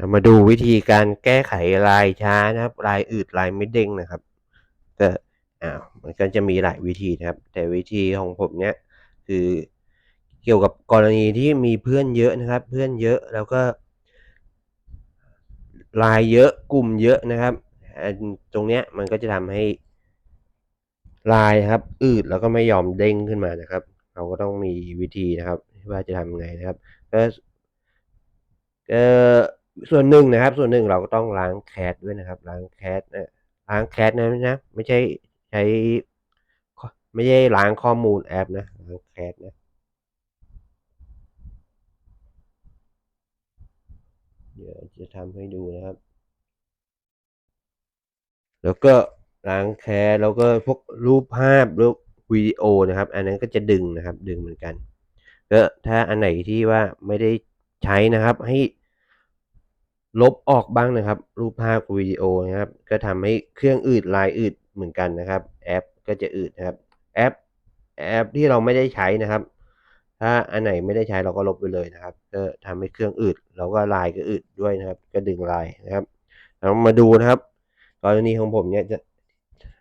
เรามาดูวิธีการแก้ไขลายช้านะครับ ลายอืดลายไม่เด้งนะครับก็อ้าวมันก็จะมีหลายวิธีนะครับ แต่วิธีของผมเนี้ยคือเกี่ยวกับกรณีที่มีเพื่อนเยอะนะครับ เพื่อนเยอะแล้วก็ ลายเยอะกลุ่มเยอะนะครับ ตรงเนี้ยมันก็จะทำให้ลายครับ อืดแล้วก็ไม่ยอมเด้งขึ้นมานะครับ เราก็ต้องมีวิธีนะครับว่าจะทำไงนะครับก็เออ ส่วนหนึ่งนะครับ ส่วนหนึ่งเราก็ต้องล้างแคสด้วยนะครับ ล้างแคสนะล้างแคสนะนะ ไม่ใช่ใช้ไม่ใช่ล้างข้อมูลแอปนะล้างแคสนะเดี๋ยวจะทำให้ดูนะครับ แล้วก็ล้างแคสแล้วก็พวกรูปภาพรูปวิดีโอนะครับ อันนั้นก็จะดึงนะครับ ดึงเหมือนกันก็ถ้าอันไหนที่ว่าไม่ได้ใช้นะครับ ให้ ลบออกบ้างนะครับ รูปภาพวิดีโอนะครับ ก็ทำให้เครื่องอืดลายอืดเหมือนกันนะครับ แอปก็จะอืดนะครับ แอป แอปที่เราไม่ได้ใช้นะครับ ถ้าอันไหนไม่ได้ใช้เราก็ลบไปเลยนะครับ ก็ทำให้เครื่องอืดแล้วก็ลายก็อืดด้วยนะครับ ก็ดึงลายนะครับเรามาดูนะครับกรณีของผมเนี่ยจะ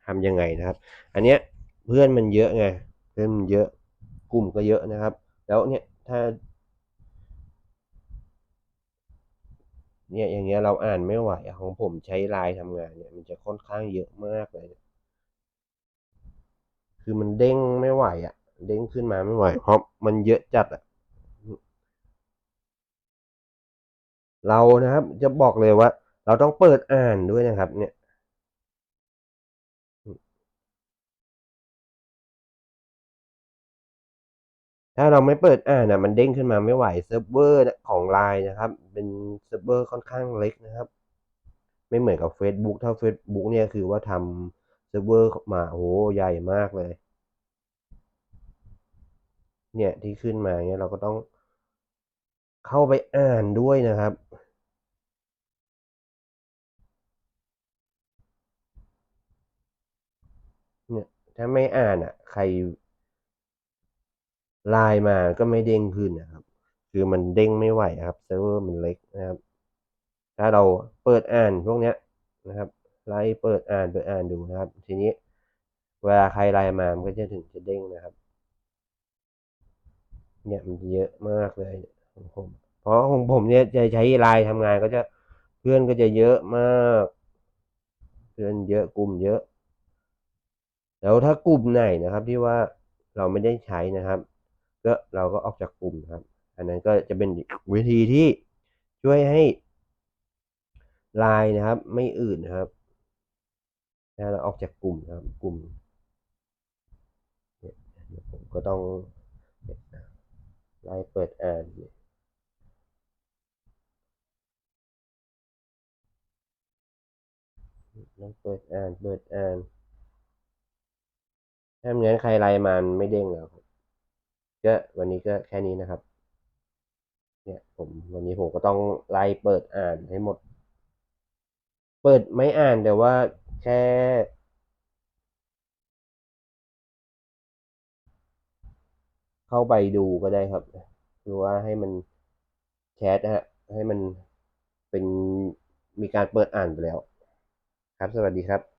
ทำยังไงนะครับ อันเนี้ยเพื่อนมันเยอะไง เพื่อนมันเยอะกลุ่มก็เยอะนะครับ แล้วเนี่ยถ้า เนี่ยอย่างเงี้ยเราอ่านไม่ไหวของผมใช้ไลน์ทำงานเนี่ยมันจะค่อนข้างเยอะมากเลย คือมันเด้งไม่ไหวอะ เด้งขึ้นมาไม่ไหว เพราะมันเยอะจัดอะ เรานะครับจะบอกเลยว่า เราต้องเปิดอ่านด้วยนะครับ เนี่ย ถ้าเราไม่เปิดอ่านอะมันเด้งขึ้นมาไม่ไหวเซิร์ฟเวอร์ของไลน์นะครับ เป็นเซิร์ฟเวอร์ค่อนข้างเล็กนะครับ ไม่เหมือนกับ Facebook ถ้า Facebook เนี่ยคือว่าทำเซิร์ฟเวอร์มาโอ้ใหญ่มากเลย เนี่ยที่ขึ้นมาเนี่ยเราก็ต้องเข้าไปอ่านด้วยนะครับเนี่ยถ้าไม่อ่านอะ ใคร ไลน์มาก็ไม่เด้งขึ้นนะครับ คือมันเด้งไม่ไหวครับเซิร์ฟเวอร์มันเล็กนะครับ ถ้าเราเปิดอ่านพวกเนี้ยนะครับไล่เปิดอ่านเปิดอ่านดูนะครับ ทีนี้เวลาใครไลน์มามันก็จะถึงจะเด้งนะครับ เนี่ยมันเยอะมากเลยของผมเพราะของผมเนี่ยจะใช้ไลน์ทำงานก็จะเพื่อนก็จะเยอะมาก เพื่อนเยอะกลุ่มเยอะ แล้วถ้ากลุ่มไหนนะครับที่ว่าเราไม่ได้ใช้นะครับ ก็เราก็ออกจากกลุ่มครับ อันนั้นก็จะเป็นวิธีที่ช่วยให้ลายนะครับ ไม่อื่นนะครับถ้าเราออกจากกลุ่มนะครับ กลุ่มเนี่ยเดี๋ยวผมก็ต้องไล่เปิดอ่านต้องเปิดอ่าน เปิดอ่าน ถ้างั้นใครไลน์มันไม่เด้งแล้วก็ ก็วันนี้ก็แค่นี้นะครับ เนี่ยผมวันนี้ผมก็ต้องไล่เปิดอ่านให้หมด เปิดไม่อ่านแต่ว่าแค่เข้าไปดูก็ได้ครับ คือว่าให้มันแชทนะฮะ ให้มันเป็นมีการเปิดอ่านไปแล้ว ครับ สวัสดีครับ